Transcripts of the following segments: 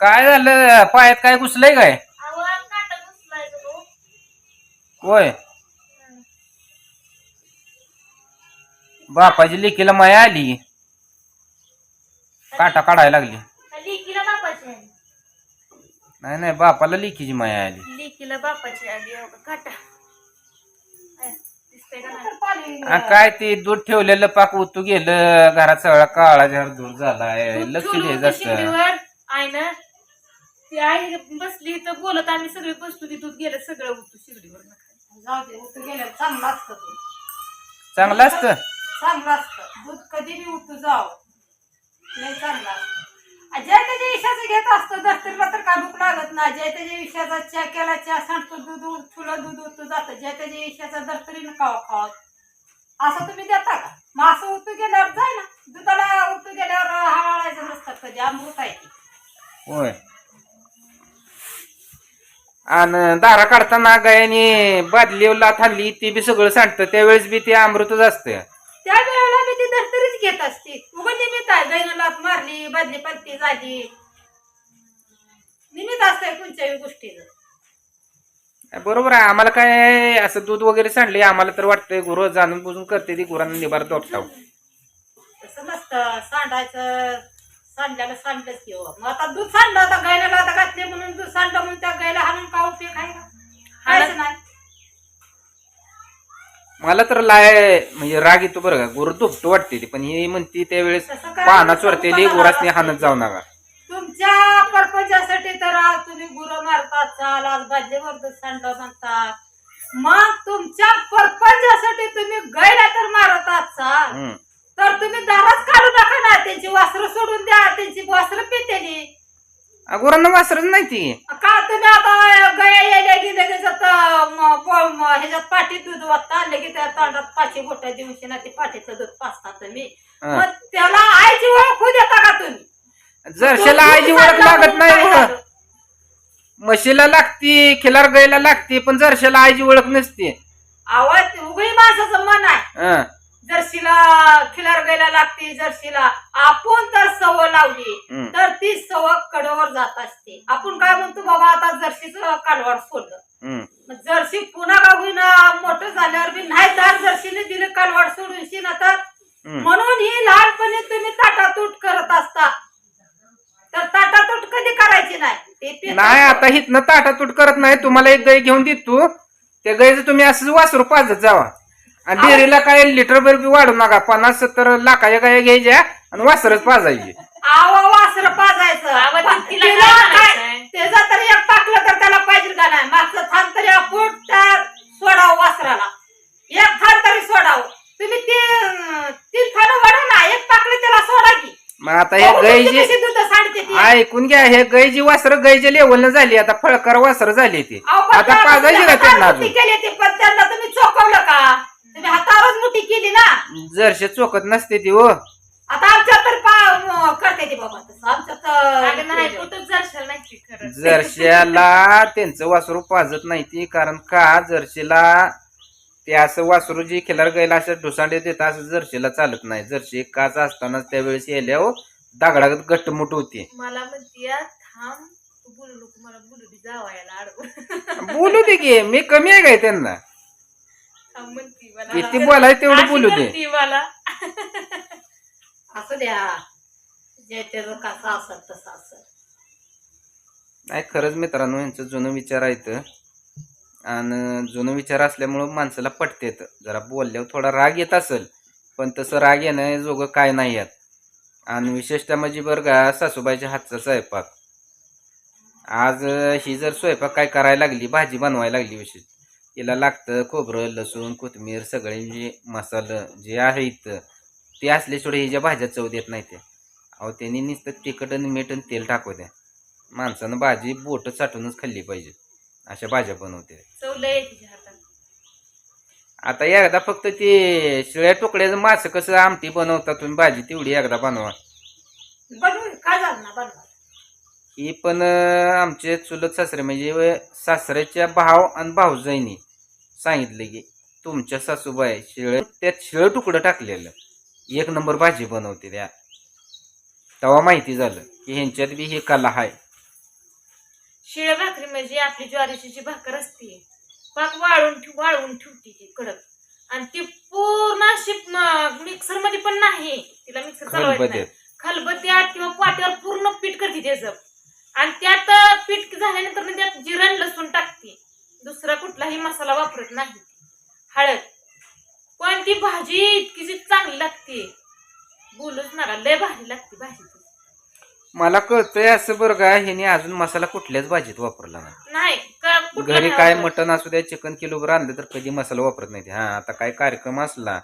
काय झालं? पायात काय घुसलंय काय? अहो काटा घुसलाय तो होय. बापाची लेकीला माया आली. काटा काढायला लागली. लेकीला बापाची आली. नाही नाही बापाला लेकीची माया आली. लेकीला बापाची आली अहो, काटा. अय, दिसतंय का नाही? आ, काय ते दूध ठेवलेलं पाक उतू गेलं. घरात सगळा काळा झाड दूर झालाय. दूध लक्ष ठेवलं द्यायचं होतं असतं शेगडीवर. आहे ना ती आई बसली तर बोलत आम्ही सगळे बसतो ती दूध गेलं सगळं उतू शिगडीवर जाऊ दे उतू गेल्यावर चांगलं असतं ते चांगलं असतं? चांगलं असतं. दूध कधी बी उतू जाव. लय चांगलं असतं. ज्या त्याच्या विषयाचं घेत असतं दस्तरला तर काय भूक लागत नाही. ज्या त्याच्या विषयाचा चहा केला चहा सांडतो दूध उत- थुलं दूध उतू जातं. ज्या त्याच्या विषयाचा दस्तरीनं खावा खावा. असं तुम्ही देता का? मग असं उतू गेल्यावर जाय ना. दुधाला उतू गेल्यावर हवाळायचं नसतं कधी अमृत आहे ते. होय. आणि दारा काढताना गायाने बादलीला थांबली ती बी सगळं सांडतं. त्यावेळेस बी ते अमृतच असतं त्या वेळेला मी ती दस्तरीच घेत असते. निमित्त आहे लात मारली बदली पलटी झाली. निमित्त असतंय कोणत्याही गोष्टीचं. बरोबर आहे. आम्हाला काय असं दूध वगैरे सांडले आम्हाला तर वाटतंय गुरु जाणून बुजून करते ती गुरांना निभार दोपटाव तसं नसतं सांडायचं. सांडल्याला सांडलंच की हो. मग आता दूध सांडलं आता गायला आता घातले म्हणून दूध सांडलं म्हणून त्या गायला हाणून का उपयोग आहे का काहीच नाही. मला तर लाय म्हणजे राग येतो बरं का. गुरु दुपटं वाटते ती पण ही म्हणती त्यावेळेस तसं करा. पाना चोरतेली गुरासनी हाणत जाऊ नका. तुमच्या परपंचासाठी तर आज तुम्ही गुरं मारतात चाल आज भाज्यवर दूध सांडलं म्हणतात. मग तुमच्या परपंचासाठी तुम्ही गायला तर मारतात चाल. हम्म. तर तुम्ही दाराच नका ना त्यांची वासरं सोडून द्या त्यांची वासरं पितेली आ, गुरांना वासरच नाही ती. का तुम्ही आता गया यायला गेले त्याच्यात अं, म, प- म, ह्याच्यात पाठी दूध वाटता आणलं की त्या तांडात पाचशे बोटा दिवशी ना ते पाठीचं दूध पाचता तुम्ही. हा. मग त्याला आईची ओळख देता का तुम्ही? जरशेला आईची ओळख लागत नाही. म्हशीला लागती खिलार गायला लागते पण जरशेला आईची ओळख नसते. आवाज उघडी माणसाचं मन आहे. हं. जर्शीला खिलार गायला लागते जर्शीला आपण तर सव लावली हम्म. तर ती सव कडवर जात असते. आपण काय म्हणतो बाबा आता जर्शीचं कालवाड सोडलं. हं. मग जर्सी पुन्हा होईना मोठं झाल्यावर बी नाही तर जर्सीने दिलं कालवाड सोडून शिना तर. हं. म्हणून ही लहानपणी तुम्ही ताटातूट करत असता. तर ताटातूट कधी करायची नाही? ते नाही आता हिथनं ताटातूट करत नाही. तुम्हाला एक गाय घेऊन देतो त्या गायचं तुम्ही असंच वासरू पाजत जावा. आणि डेअरीला काय लिटर भर बी वाढू नका पन्नास सत्तर लाखाच्या गाय घ्यायच्या आणि वासरच पाजायची. आवा वासर पाजायचं. आवा तिला तिला काय काय म्हणायचंय? त्याचा तरी एक टाकलं तर त्याला पाहिजे का नाही? मागचं थांब तरी आपण त्या सोडावं वासराला. एक थांब तरी सोडावं. तुम्ही तीन तीन थान वाढा ना एक टाकलं त्याला सोडा की. मग आता हे अहो, तुमची गायची कशी दूध सांडते ती. ऐकून घ्या हे गायची वासर गायच्या लेवलनं झाली आता फळकर वासर झाली ती. अहो, पण आता त्या- पाजायची का त्यांना केली ती? पण त्यांना तुम्ही चोकवलं का? तुम्ही हातावरच मुठी केली ना. जरशे चोकत नसते ती हो. आता आमच्या तर पा- करते ती बाबा तसं. आमच्या अगं नाही तर कुठंच जरशाल नाही की खरं जर्शीला त्यांचं वासरू पाजत नाही ती कारण का? जर्शीला ते असं वासरू जी खिलार गायला असं ढुसांडे देत असं जर्शीला चालत नाही. जर्शी काच असताना त्यावेळेस येल्यावर दगडागत घट्टमुट होती. मला म्हणतीय थांब. तू बोलू नको मला बोलू दे जावायला बोलू दे की मी कमी आहे काय त्यांना? म्हणती किती बोलाय तेवढं बोलू दे. करती मला. असं द्या. जे ते कसं असत तसं असत. नाही खरंच मित्रांनो यांचं जुनं विचार आहेत. आणि जुनं विचार असल्यामुळं माणसाला पटतेत. जरा बोलल्यावर थोडा राग येत असेल पण तसं राग येणं जोगं काय नाही यात. आणि विशेषतः म्हणजे बरं का सासूबाईच्या हातचा स्वयंपाक. आज अं, ही जर स्वयंपाक काय करायला लागली भाजी बनवायला लागली विशेष. तिला लागतं खोबरं लसूण कोथिंबीर सगळे जे मसालं जे आहे इथं ते असल्याशिवाय हिच्या भाज्या चव देत नाही ते. अहो त्यांनी नुसतं तिखट आणि मीठ आणि तेल टाकू द्या. माणसानं भाजी बोट साठवूनच खाल्ली पाहिजे. अशा भाज्या बनवते. आता एकदा फक्त ते शिळ्या तुकड्याचं मास कसं आमटी बनवता तुम्ही भाजी तेवढी एकदा बनवा. ही पण आमचे चुलत सासरे म्हणजे सासऱ्याच्या भाव आणि भाऊजाईनी सांगितलं की तुमच्या सासूबाई शिळ त्यात शिळ तुकडं टाकलेलं. एक नंबर भाजी बनवते त्या. तेव्हा माहिती झालं की ह्यांच्यात बी ही कला आहे. शिळ्या भाकरी म्हणजे आपली ज्वारीची जी भाकर असते पाक वाळून ठेव वाळवून ठेवते ती कडक. आणि ती पूर्ण अशी मिक्सरमध्ये पण नाही. तिला मिक्सर चालवायचं नाही. खलबत्यात. खलबत्त्यात किंवा पाट्यावर पूर्ण पीठ करते त्याचं आणि त्यात पीठ झाल्यानंतर त्यात जिरण लसूण टाकते. दुसरा कुठलाही मसाला वापरत नाही हळद पण ती भाजी इतकीशी चांगली लागते बोलूच नका लय भारी लागते भाजी. मला कळतंय असं बरं का ह्याने अजून मसाला कुठल्याच भाजीत वापरला नाही नाही का कुठला घरी नाही काय वापरत. मटण असू द्या चिकन किलोभर आणलं तर कधी मसाला वापरत नाही ते. हा आता काय कार्यक्रम असला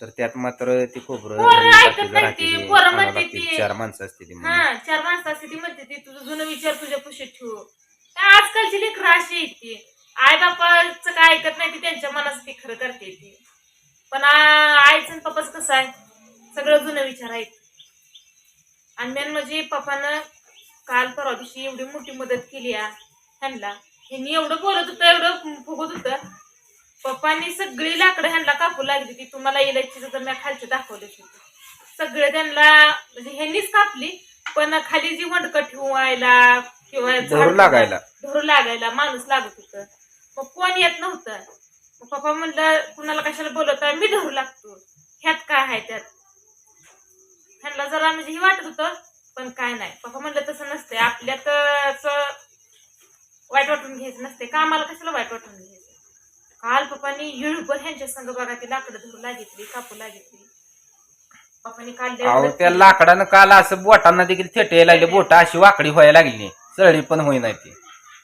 तर त्यात मात्र ते खोबरं पोरं दही, ऐकत बाकीचं नाही राहते ती, ते. पोरं आणावं म्हणते लागते. ती. चार माणसं असते ती म्हणून. हा चार माणसं असते ती म्हणते ती तुझं जुनं विचार तुझ्या पुशीत ठेवू काय आजकालची लेकरं अशी आहेत ती आई बापाचं काय ऐकत नाही ती त्यांच्या मनात ती खरं करते ती. पण आईचं आणि पप्पाच कसं आहे? सगळं जुनं विचार आहेत. आणि मेन म्हणजे पप्पानं काल परवा दिवशी एवढी मोठी मदत केली ह्यांना. ह्यांनी एवढं बोलत होतं एवढं फुगत होतं. पप्पांनी सगळी लाकडं ह्यांना कापू लागली ती. तुम्हाला इलेक्ट्रिक तर मी खालचे दाखवले होते. सगळे त्यांना म्हणजे ह्यांनीच कापली पण खाली जी वंडक ठेवायला किंवा झाड- धरू लागायला. धरू लागायला माणूस लागत होतं. मग कोण येत नव्हतं? मग पप्पा म्हणलं कुणाला कशाला बोलवत? मी धरू लागतो. ह्यात काय आहे त्यात? ह्यांना जरा म्हणजे हे वाटत होतं पण काय नाही. पप्पा म्हणलं तसं नसतंय. आपल्यात असं वाईट वाटून घ्यायचं नसते कामाला कशाला वाईट वाटून घ्यायचं? काल पप्पानी येळभर ह्यांच्या संग बघा ती लाकडं धरू लागितली कापू लागितली. पप्पानी काल अहो त्या. लाकडानं काल असं बोटांना देखील थेट यायला लागले. बोट अशी वाकडी व्हायला लागली चळी पण होईना ती.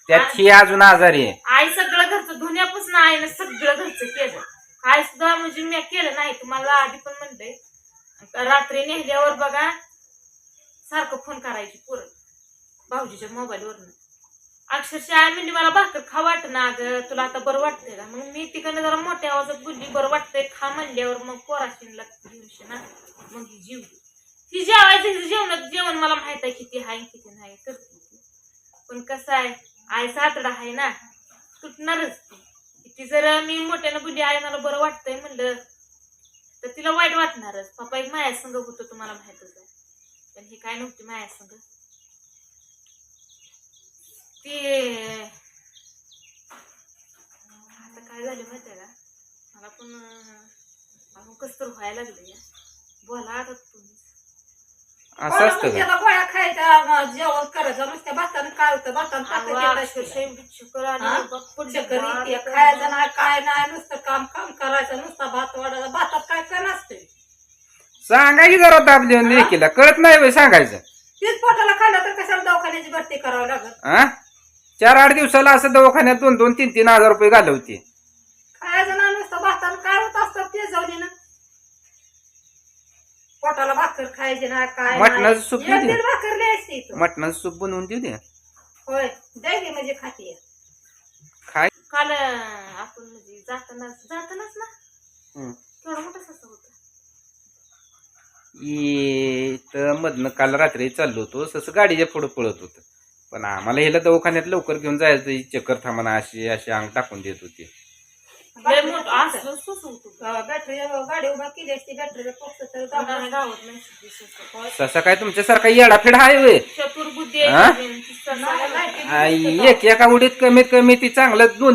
त्यात ही अजून आजारी आहे. आई सगळं घरचं धुण्यापासून आईनं सगळं घरचं केलं. काय सुद्धा म्हणजे मी केलं नाही तुम्हाला आधी पण म्हणलंय रात्री नेल्यावर बघा सारखं फोन करायची पोरं. भाऊजीच्या मोबाईलवरनं. अक्षरशः आई म्हणजे मला भाकर खा वाट ना अगं तुला आता बरं वाटतंय का? मग मी तिकडनं जरा मोठ्या आवाजात बोलली बरं वाटतंय खा म्हणल्यावर मग पोराशीनला घेऊशी ना मग ही जीवली ती जेवायचं हिचं जेवण जेवण मला माहीत आहे किती आहे किती नाही करते. पण कसं आहे आईचा आतडा आहे ना तुटणारच ती. जर मी मोठ्यानं बोलली आई मला बरं वाटतंय म्हणलं तर तिला वाईट वाटणारच. पप्पा एक माया संग होतो तुम्हाला माहितच आहे पण ही काय नव्हती माया संग ती आता काय झालं माहितीये का? मला पण अजून कस तर व्हायला लागलं या बोला आता तुम्ही असं असतं का? गोळ्या मग जेवण करायचं नुसत्या भातानं काय होतं ताकद चक्कर हा? येते. खायचं नाही काय नाही नुसतं काम काम करायचं नुसता भात वाढायचा. भातात काय काय नसते सांगा की जरा दाब लेकीला. कळत नाही होय सांगायचं. तीच पोटाला खाल्लं तर कशाला दवाखान्याची भरती करावी लागत हा? चार आठ दिवसाला असं दवाखान्यात दोन दोन तीन तीन हजार रुपये घालवते. खायचं ना नुसतं भातानं काय होत असतं ते जाऊन ना पोटाला भाकर खायची ना काय मटणाचं सूप नाही. इथं. मटणाचं सूप बनवून देऊ दे होय की म्हणजे खाते. खाय. काल अं, आपण म्हणजे जाताना जातानाच ना हम्म. केवढा मोठा ससा होता. इथं मधनं काल रात्री चाललो होतो तसं गाडीच्या पुढं पळत होतं. पण आम्हाला हिला दवाखान्यात लवकर घेऊन जायचं ही चक्कर थांबणा अशी अशी अंग टाकून देत होती. लय मोठं असं सस होतं बॅटरी गाडी उभा केली असती बॅटरी पक्ष तर कोणाला जाऊन गावात नाही शिकली ससं. ससा काय तुमच्यासारखा येडाफेड आहे वे चतुर बुद्धी आहे हा? ती ससा. नाही, नाही. आई, एक एका उडीत कमीत कमी ती चांगलं दोन